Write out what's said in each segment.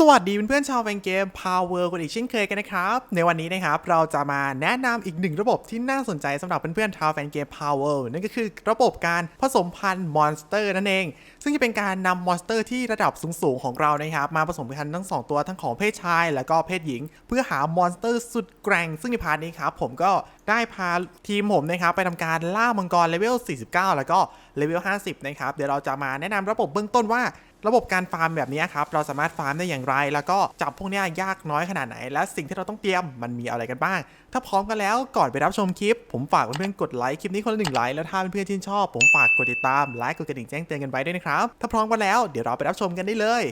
สวัสดีเพื่อนๆชาวแฟนเกม Power กันอีกเช่นเคยกันนะครับ ในวันนี้นะครับเราจะมาแนะนำอีกหนึ่งระบบที่น่าสนใจสำหรับเพื่อนๆชาวแฟนเกม Power นั่นก็คือระบบการผสมพันธุ์มอนสเตอร์นั่นเอง ซึ่งจะเป็นการนำมอนสเตอร์ที่ระดับสูงๆของเรานะครับมาผสมพันธุ์ทั้งสองตัวทั้งของเพศชาย แล้วก็เพศหญิง เพื่อหามอนสเตอร์สุดแกร่ง ซึ่งในพาร์ทนี้ครับผมก็ได้พาทีมผมนะครับไปทำการล่ามังกรเลเวล49 แล้วก็เลเวล50นะครับเดี๋ยวเราจะมาแนะนำระบบเบื้องต้นว่า ระบบการฟาร์มแบบนี้ครับ เราสามารถฟาร์มได้อย่างไร แล้วก็จับพวกนี้ยากน้อยขนาดไหน และสิ่งที่เราต้องเตรียมมันมีอะไรกันบ้าง ถ้าพร้อมกันแล้วก่อนไปรับชมคลิป ผมฝากเพื่อนๆกดไลค์คลิปนี้คนละหนึ่งไลค์แล้วถ้าเพื่อนๆชื่นชอบ ผมฝากกดติดตามไลค์กดกระดิ่งแจ้งเตือนกันไว้ด้วยนะครับถ้าพร้อมกันแล้วเดี๋ยวเราไปรับชมกันได้เลย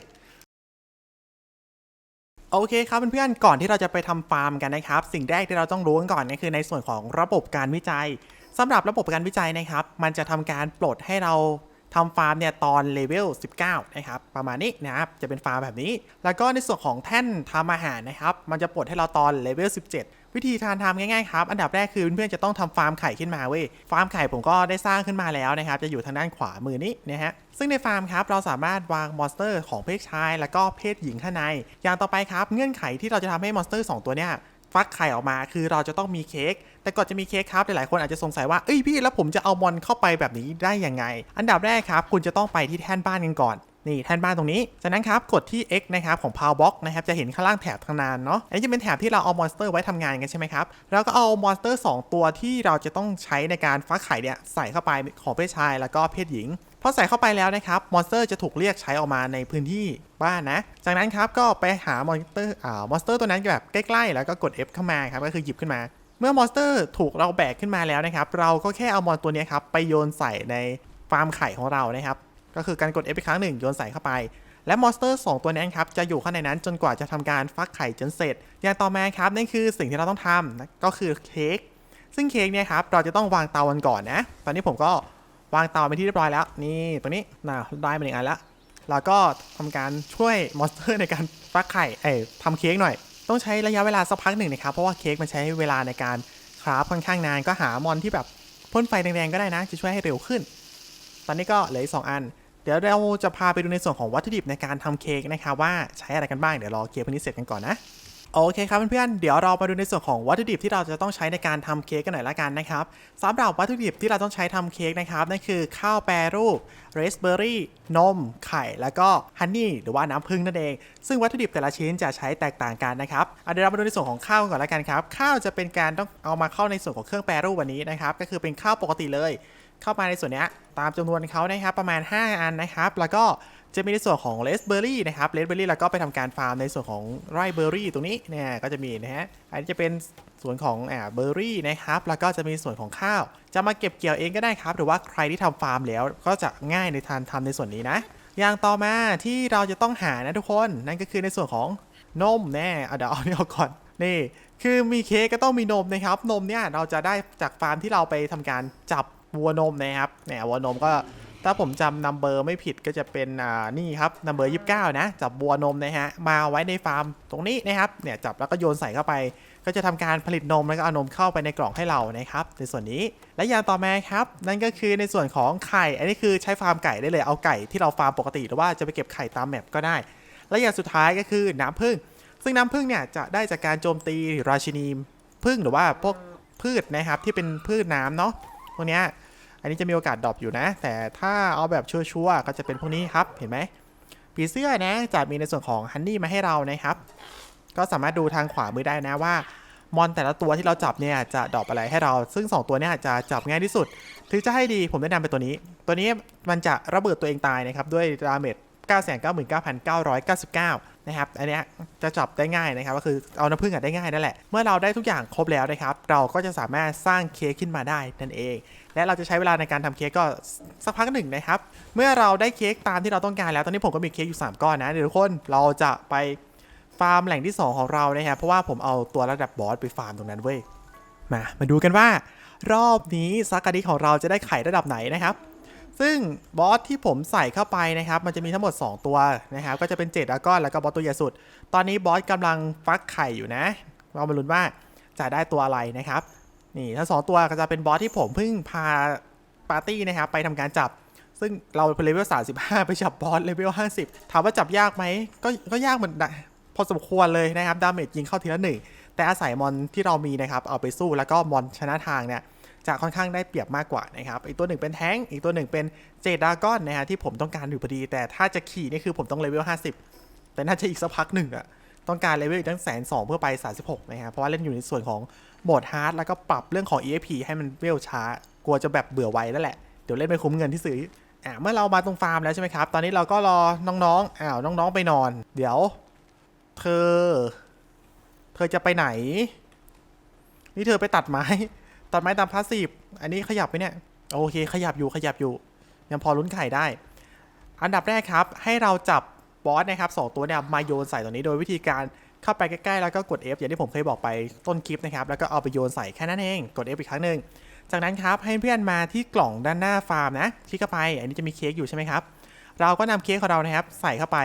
โอเคครับเพื่อนๆก่อนที่เราจะไปทำฟาร์มกันนะครับ สิ่งแรกที่เราต้องรู้กันก่อนก็คือในส่วนของระบบการวิจัยสำหรับระบบการวิจัยนะครับ มันจะทำการปลดให้เรา ทำฟาร์มเนี่ยตอนเลเวล 19 นะครับ ประมาณนี้นะครับ จะเป็นฟาร์มแบบนี้ แล้วก็ในส่วนของแท่นทำอาหารนะครับ มันจะปลดให้เราตอนเลเวล 17 วิธีการทำง่ายๆครับ อันดับแรกคือเพื่อนๆจะต้องทำฟาร์มไข่ขึ้นมาเว้ย ฟาร์มไข่ผมก็ได้สร้างขึ้นมาแล้วนะครับ จะอยู่ทางด้านขวามือนี้นะฮะ ซึ่งในฟาร์มครับเราสามารถวางมอนสเตอร์ของเพศชาย แล้วก็เพศหญิงข้างใน อย่างต่อไปครับ เงื่อนไขที่เราจะทำให้มอนสเตอร์สองตัวเนี้ย ฟักไข่ออกมา คือเราจะต้องมีเค้กแต่ก่อนจะมีเค้กครับหลายๆคนอาจจะสงสัยว่าเอ้ยพี่แล้วผมจะเอามอนเข้าไปแบบนี้ได้ยังไง อันดับแรกครับ คุณจะต้องไปที่แท่นบ้านกันก่อนนี่แท่นบ้านตรงนี้ จากนั้นครับกดที่ X นะครับของ Power Box นะครับจะเห็นข้างล่างแถบทางนานเนาะ อันนี้จะเป็นแถบที่เราเอามอนสเตอร์ไว้ทำงานกันใช่ไหมครับ แล้วก็เอามอนสเตอร์ 2 ตัวที่เราจะต้องใช้ในการฟักไข่เนี่ยใส่เข้าไปของเพศชายแล้วก็เพศหญิง พอใส่เข้าไปแล้วนะครับมอนสเตอร์จะถูกเรียกใช้ออกมาในพื้นที่บ้านนะ จากนั้นครับก็ไปหามอนสเตอร์อ่ามอนสเตอร์ตัวนั้นแบบใกล้ๆ แล้วก็กด F เข้ามาครับก็คือหยิบขึ้นมา เมื่อมอนสเตอร์ถูกเราแบกขึ้นมาแล้วนะครับ เราก็แค่เอามอนตัวนี้ครับไปโยนใส่ในฟาร์มไข่ของเรานะครับ ก็คือการกด F อีกครั้งหนึ่งโยนใส่เข้าไป และมอนสเตอร์ 2 ตัวนั้นครับจะอยู่ข้างในนั้นจนกว่าจะทำการฟักไข่จนเสร็จ อย่างต่อมาครับนั่นคือสิ่งที่เราต้องทำนะก็คือเค้กซึ่งเค้กเนี่ยครับเราจะต้องวางเตากันก่อนนะ ตอนนี้ผมก็ วางเตาเป็นที่เรียบร้อยแล้ว นี่ตรงนี้น่าได้มาหนึ่งอันแล้วเราก็ทำการช่วยมอนสเตอร์ในการฟักไข่เอ้ทำเค้กหน่อย ต้องใช้ระยะเวลาสักพักหนึ่งนะครับ เพราะว่าเค้กมันใช้เวลาในการคราฟค่อนข้างนาน ก็หามอนที่แบบพ่นไฟแดงๆก็ได้นะ จะช่วยให้เร็วขึ้น ตอนนี้ก็เหลืออีกสองอัน เดี๋ยวเราจะพาไปดูในส่วนของวัตถุดิบในการทำเค้กนะครับว่าใช้อะไรกันบ้าง เดี๋ยวรอเค้กพวกนี้เสร็จกันก่อนนะ โอเคครับเพื่อนๆ เดี๋ยวเรามาดูในส่วนของวัตถุดิบที่เราจะต้องใช้ในการทำเค้กกันหน่อยละกันนะครับสำหรับวัตถุดิบที่เราต้องใช้ทำเค้กนะครับนั่นคือข้าวแปรรูปเรสเบอร์รี่นม ไข่ แล้วก็ฮันนี่หรือว่าน้ำผึ้งนั่นเอง ซึ่งวัตถุดิบแต่ละชิ้นจะใช้แตกต่างกันนะครับเดี๋ยวเรามาดูในส่วนของข้าวก่อนละกันครับ ข้าวจะเป็นการต้องเอามาเข้าในส่วนของเครื่องแปรรูปวันนี้นะครับ ก็คือเป็นข้าวปกติเลย เข้ามาในส่วนนี้ตามจำนวนเขานะครับประมาณ 5 อันนะครับ แล้วก็ จะมีในส่วนของเลสเบอร์รี่นะครับเลสเบอร์รี่แล้วก็ไปทำการฟาร์มในส่วนของไรเบอร์รี่ตรงนี้เนี่ยก็จะมีนะฮะอันนี้จะเป็นส่วนของอ่าเบอร์รี่นะครับแล้วก็จะมีส่วนของข้าว จะมาเก็บเกี่ยวเองก็ได้ครับ หรือว่าใครที่ทำฟาร์มแล้วก็จะง่ายในทานทำในส่วนนี้นะ อย่างต่อมาที่เราจะต้องหานะทุกคนนั่นก็คือในส่วนของนมแน่เดี๋ยวเอาเนี่ยก่อนนี่คือมีเค้กก็ต้องมีนมนะครับ นมเนี่ยเราจะได้จากฟาร์มที่เราไปทำการจับวัวนมนะครับเนี่ยวัวนมก็ ถ้าผมจำนัมเบอร์ไม่ผิดก็จะเป็นอ่านี่ครับนัมเบอร์ยีนะจับวัวนมนะฮะมาไว้ในฟาร์มตรงนี้นะครับเนี่ยจับแล้วก็โยนใส่เข้าไป ก็จะทำการผลิตนมแล้วก็เอานมเข้าไปในกล่องให้เรานะครับในส่วนนี้และอย่างต่อมาครับนั่นก็คือในส่วนของไข่ อันนี้คือใช้ฟาร์มไก่ได้เลยเอาไก่ที่เราฟาร์มปกติหรือว่าจะไปเก็บไข่ตามแมปก็ได้ และอย่างสุดท้ายก็คือน้ำผึ้งซึ่งน้ำผึ้งเนี่ยจะได้จากการโจมตีราชินีผึ้งหรือว่าพวกพืชนะครับที่เป็นพืชน้ำเนาะพวกเนี้ย อันนี้จะมีโอกาสดรอปอยู่นะ แต่ถ้าเอาแบบชัวร์ๆก็จะเป็นพวกนี้ครับ เห็นไหมผีเสื้อนะจะมีในส่วนของฮันนี่มาให้เรานะครับ ก็สามารถดูทางขวามือได้นะว่ามอนแต่ละตัวที่เราจับเนี่ยจะดรอปอะไรให้เรา ซึ่ง 2 ตัวเนี่ยจะจับง่ายที่สุด ถึงจะให้ดีผมแนะนำเป็นตัวนี้ ตัวนี้มันจะระเบิดตัวเองตายนะครับด้วยดาเมจ999,999 นะครับ อันนี้จะจับได้ง่ายนะครับ ก็คือเอาน้ำผึ้งได้ง่ายนั่นแหละ เมื่อเราได้ทุกอย่างครบแล้วนะครับ เราก็จะสามารถสร้างเค้กขึ้นมาได้นั่นเอง และเราจะใช้เวลาในการทำเค้กก็สักพักหนึ่งนะครับ เมื่อเราได้เค้กตามที่เราต้องการแล้ว ตอนนี้ผมก็มีเค้กอยู่ 3 ก้อนนะเดี๋ยวทุกคน เราจะไปฟาร์มแหล่งที่ 2 ของเรานะครับ เพราะว่าผมเอาตัวระดับบอสไปฟาร์มตรงนั้นเว้ย มา มาดูกันว่ารอบนี้ซักกะดิของเราจะได้ไข่ระดับไหนนะครับ ซึ่งบอสที่ผมใส่เข้าไปนะครับ มันจะมีทั้งหมด 2 ตัวนะครับก็จะเป็นเจ็ดแล้วก็แล้วก็บอสตัวใหญ่สุด ตอนนี้บอสกำลังฟักไข่อยู่นะเรามาลุ้นว่าจะได้ตัวอะไรนะครับ นี่ทั้งสองตัวก็จะเป็นบอสที่ผมเพิ่งพาปาร์ตี้นะครับไปทำการจับ ซึ่งเราเป็นเลเวล35 ไปจับบอสเลเวล50 ถามว่าจับยากไหมก็ก็ยากเหมือนกันพอสมควรเลยนะครับดาเมจยิงเข้าทีละหนึ่งแต่อาศัยมอนที่เรามีนะครับเอาไปสู้แล้วก็มอนชนะทางเนี่ย จะค่อนข้างได้เปรียบมากกว่านะครับ อีกตัวหนึ่งเป็นแท้งอีกตัวหนึ่งเป็นเจดดากอนนะฮะที่ผมต้องการอยู่พอดี แต่ถ้าจะขี่นี่คือผมต้องเลเวล50 แต่น่าจะอีกสักพักหนึ่งอะต้องการเลเวลอีกตั้งแสนสองเพื่อไป 36นะฮะเพราะว่าเล่นอยู่ในส่วนของโหมดฮาร์ดแล้วก็ปรับเรื่องของ EXP ให้มันเวลช้ากลัวจะแบบเบื่อไวแล้วแหละเดี๋ยวเล่นไม่คุ้มเงินที่ซื้ออ่าเมื่อเรามาตรงฟาร์มแล้วใช่ไหมครับ ตอนนี้เราก็รอน้องๆอ้าวน้องๆไปนอน เดี๋ยว เธอ เธอจะไปไหน นี่เธอไปตัดไม้ ตัดไม้ตามพาสซีฟอันนี้ขยับไปเนี่ย โอเค ขยับอยู่ขยับอยู่ ยังพอลุ้นไข่ได้ อันดับแรกครับ ให้เราจับบอสนะครับสองตัวเนี่ยมาโยนใส่ตรงนี้โดยวิธีการเข้าไปใกล้ๆแล้วก็กด F อย่างที่ผมเคยบอกไปต้นคลิปนะครับแล้วก็เอาไปโยนใส่แค่นั้นเองกด F อีกครั้งหนึ่งจากนั้นครับให้เพื่อนมาที่กล่องด้านหน้าฟาร์มนะคลิกเข้าไป อันนี้จะมีเค้กอยู่ใช่ไหมครับเราก็นำเค้กของเรานะครับใส่เข้าไป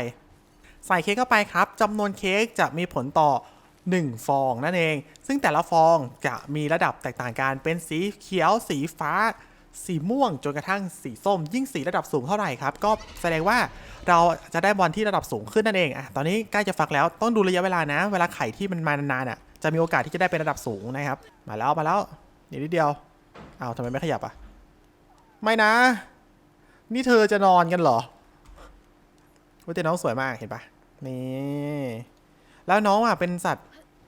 ใส่เค้กเข้าไปครับจำนวนเค้กจะมีผลต่อ 1 ฟองนั่นเอง ซึ่งแต่ละฟองจะมีระดับแตกต่างกันเป็นสีเขียว สีฟ้า สีม่วงจนกระทั่งสีส้ม ยิ่งสีระดับสูงเท่าไหร่ครับ ก็แสดงว่าเราจะได้บอลที่ระดับสูงขึ้นนั่นเองอะตอนนี้ใกล้จะฟักแล้วต้องดูระยะเวลานะ เวลาไข่ที่มันมานานๆอะจะมีโอกาสที่จะได้เป็นระดับสูงนะครับ มาแล้วมาแล้วนี่นิดเดียวเอาทำไมไม่ขยับอะไม่นะ นี่เธอจะนอนกันเหรอว่าแต่น้องสวยมากเห็นปะนี่ แล้วน้องอะเป็นสัตว์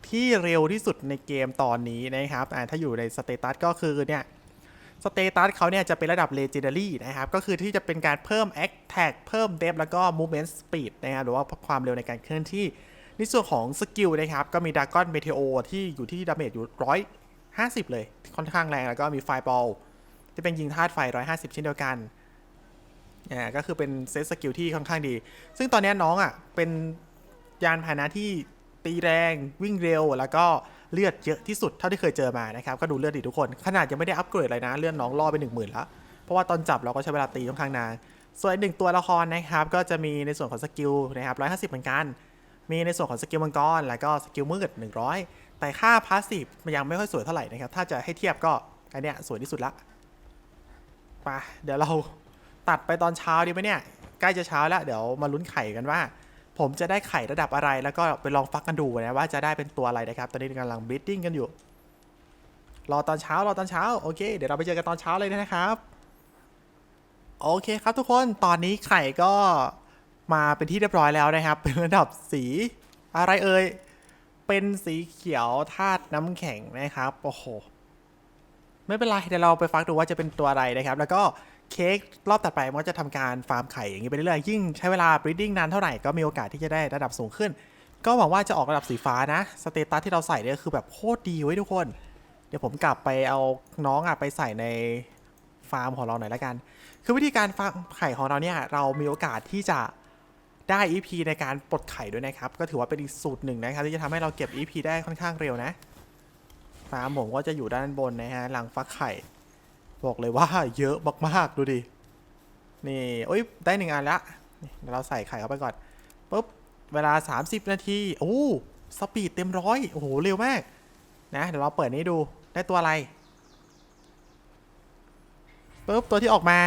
ที่เร็วที่สุดในเกมตอนนี้นะครับอ่าถ้าอยู่ในสเตตัสก็คือเนี่ยสเตตัสเขาเนี่ยจะเป็นระดับ Legendary นะครับ ก็คือที่จะเป็นการเพิ่ม Attack เพิ่ม Depth แล้วก็ Movement Speed นะครับ หรือว่าความเร็วในการเคลื่อนที่ ในส่วนของสกิลนะครับ ก็มี Dragon Meteor ที่อยู่ที่ดาเมจอยู่ร้อยห้าสิบเลย ค่อนข้างแรง แล้วก็มี Fireball ที่เป็นยิงธาตุไฟ 150 เช่นเดียวกันอ่าก็คือเป็นเซตสกิลที่ค่อนข้างดี ซึ่งตอนนี้น้องอะเป็น ยานพาหนะที่ตีแรงวิ่งเร็ว แล้วก็เลือดเยอะที่สุดเท่าที่เคยเจอมานะครับก็ดูเลือดดีทุกคน ขนาดยังไม่ได้อัปเกรดเลยนะ เลือดน้องล่อไป1 0,000แล้ว เพราะว่าตอนจับเราก็ใช้เวลาตีค่อนข้างนานส่วนอีกหนึ่งตัวละครนะครับก็จะมีในส่วนของสกิลนะครับ150เหมือนกัน มีในส่วนของสกิลมังกร แล้วก็สกิลมืด100แต่ค่าพาสซีฟมันยังไม่ค่อยสวยเท่าไหร่นะครับถ้าจะให้เทียบก็อันเนี้ยสวยที่สุดละไปเดี๋ยวเราตัดไปตอนเช้าดีไหมเนี่ยใกล้จะเช้าแล้วเดี๋ยวมาลุ้นไข่กันว่า ผมจะได้ไข่ระดับอะไร แล้วก็ไปลองฟักกันดูนะว่าจะได้เป็นตัวอะไรนะครับ ตอนนี้กำลังบ e ดดิ้งกันอยู่ รอตอนเช้ารอตอนเช้า โอเค เดี๋ยวเราไปเจอกันตอนเช้าเลยนะครับ โอเคครับทุกคน ตอนนี้ไข่ก็มาเป็นที่เรียบร้อยแล้วนะครับ เป็นระดับสีอะไรเอ่ย เป็นสีเขียวธาตุน้ำแข็งนะครับ โอ้โห ไม่เป็นไร เดี๋ยวเราไปฟังดูว่าจะเป็นตัวอะไรนะครับ แล้วก็ เค้กรอบถัดไปมันก็จะทำการฟาร์มไข่อย่างนี้ไปเรื่อยๆยิ่งใช้เวลา breeding นานเท่าไหร่ก็มีโอกาสที่จะได้ระดับสูงขึ้น ก็หวังว่าจะออกระดับสีฟ้านะสเตตัสที่เราใส่เนี่ยคือแบบโคตรดีไว้ยทุกคน เดี๋ยวผมกลับไปเอาน้องอะไปใส่ในฟาร์มของเราหน่อยละกัน คือวิธีการฟาร์มไข่ของเราเนี่ยเรามีโอกาสที่จะได้ EP ในการปลดไข่ด้วยนะครับ ก็ถือว่าเป็นอีกสูตรหนึ่งนะครับที่จะทำให้เราเก็บ EP ได้ค่อนข้างเร็วนะฟาร์มผมก็จะอยู่ด้านบนนะฮะหลังฟักไข่ บอกเลยว่าเยอะมากๆดูดิ นี่โอ้ยได้หนึ่งอันละเดี๋ยวเราใส่ไข่เข้าไปก่อนปุ๊บ เวลา 30 นาที โอ้สปีดเต็มร้อยโอ้โห เร็วมาก นะ เดี๋ยวเราเปิดนี้ดูได้ตัวอะไรปุ๊บ ตัวที่ออกมา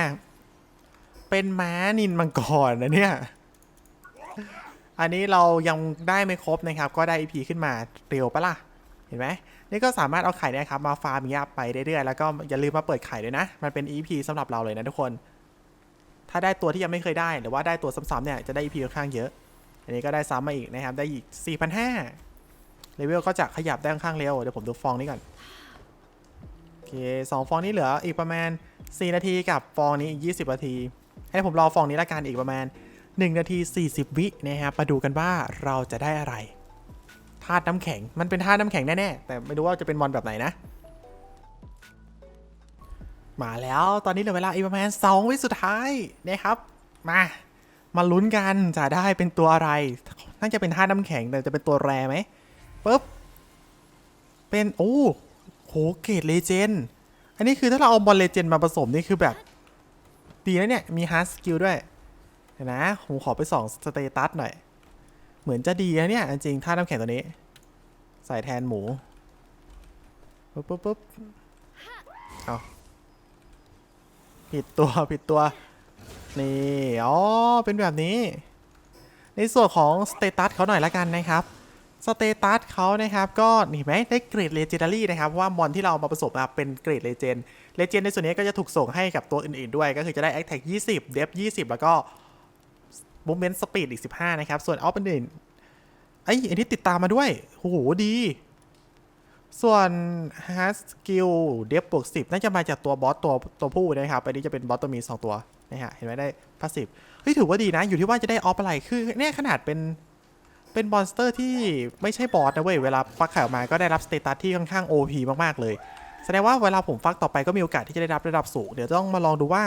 เป็นม้านินมังกรนะเนี่ย อันนี้เรายังได้ไม่ครบนะครับ ก็ได้ EP ขึ้นมาเร็วปะล่ะ เห็นไหม นี่ก็สามารถเอาไข่เนี่ยครับมาฟาร์มยางเงี้ยไปเรื่อยๆ แล้วก็อย่าลืมมาเปิดไข่ด้วยนะ มันเป็น EP สำหรับเราเลยนะทุกคน ถ้าได้ตัวที่ยังไม่เคยได้ หรือว่าได้ตัวซ้ำๆเนี่ยจะได้ EP ค่อนข้างเยอะ อันนี้ก็ได้ซ้ำมาอีกนะครับ ได้อีก 4,500เลเวลก็จะขยับได้ค่อนข้างเร็ว เดี๋ยวผมดูฟองนี้ก่อน โอเคสองฟองนี้เหลืออีกประมาณ 4 นาทีกับฟองนี้อีก 20 นาที ให้ผมรอฟองนี้ละกันอีกประมาณ 1 นาที 40 วินะครับ มาดูกันว่าเราจะได้อะไร ธาตุน้ำแข็ง มันเป็นธาตุน้ำแข็งแน่ๆ แต่ไม่รู้ว่าจะเป็นมอนแบบไหนนะ มาแล้วตอนนี้เหลือเวลาอีกประมาณ2วิสุดท้ายนะครับ มา มาลุ้นกันจะได้เป็นตัวอะไร น่าจะเป็นธาตุน้ำแข็งแต่จะเป็นตัวแรไหมปุ๊บ เป็นโอ้โหเกรดเลเจนด์อันนี้คือถ้าเราเอาบอลเลเจนด์มาผสมนี่คือแบบดีนะเนี่ย มีฮาร์ดสกิลด้วยเดี๋ยวนะผมขอไปส่องสเตตัสหน่อย เหมือนจะดีนะเนี่ย จริงๆธาน้ำแข็งตัวนี้ ใส่แทนหมู ปุ๊บปุ๊บปุ๊บเอาผิดตัวผิดตัว นี่ อ๋อ เป็นแบบนี้ ในส่วนของสเตตัสเขาหน่อยละกันนะครับสเตตัสเขานะครับก็นี่เห็นไหมได้เกรดเลเจนดารี่นะครับเพราะว่ามอนที่เราเอามาผสมอะเป็นเกรดเลเจนเลเจนในส่วนนี้ก็จะถูกส่งให้กับตัวอื่นๆด้วย ก็คือจะได้ a อ t แท็ก20 เดฟ20 แล้วก็ Movement Speed อีก 15 นะครับ ส่วนออฟอื่นไอ้อันนี้ติดตามมาด้วยโอ้โหดี ส่วน Hard Skill เดฟบวก10 น่าจะมาจากตัวบอสตัวตัวผู้นะครับอันนี้จะเป็นบอสตัวมี 2 ตัวนะฮะเห็นไหมได้พาสซีฟเฮ้ยถือว่าดีนะ อยู่ที่ว่าจะได้ออฟอะไร คือเนี่ยขนาดเป็นเป็นมอนสเตอร์ที่ไม่ใช่บอสนะเว้ย เวลาฟักไข่ออกมาก็ได้รับสเตตัสที่ค่อนข้าง OP มาก ๆ เลย แสดงว่าเวลาผมฟักต่อไปก็มีโอกาสที่จะได้รับระดับสูง เดี๋ยวต้องมาลองดูว่า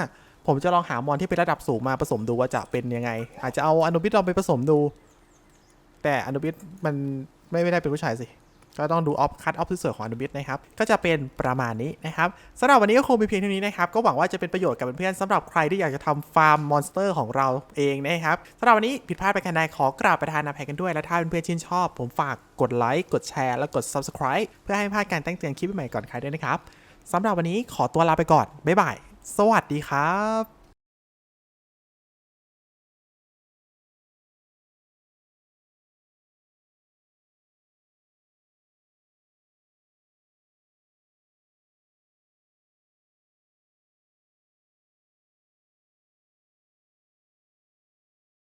ผมจะลองหามอนที่เป็นระดับสูงมาผสมดูว่าจะเป็นยังไง อาจจะเอาอนุบิดลองไปผสมดู แต่อนุบิดมันไม่ไม่ได้เป็นผู้ชายสิก็ต้องดูออฟคัตออฟที่สวยของอนุบิดนะครับ ก็จะเป็นประมาณนี้นะครับสำหรับวันนี้ก็คงมีเพียงเท่านี้นะครับ ก็หวังว่าจะเป็นประโยชน์กับเพื่อนๆสำหรับใครที่อยากจะทำฟาร์มมอนสเตอร์ของเราเองนะครับสำหรับวันนี้ผิดพลาดไปกันใดขอกราบประธานอภัยกันด้วย และถ้าเพื่อนๆชื่นชอบ ผมฝากกดไลค์กดแชร์และกด subscribe เพื่อให้พลาดการแจ้งเตือนคลิปใหม่ๆก่อนใครด้วยนะครับสำหรับวันนี้ขอตัวลาไปก่อนบ๊ายบาย สวัสดีครับ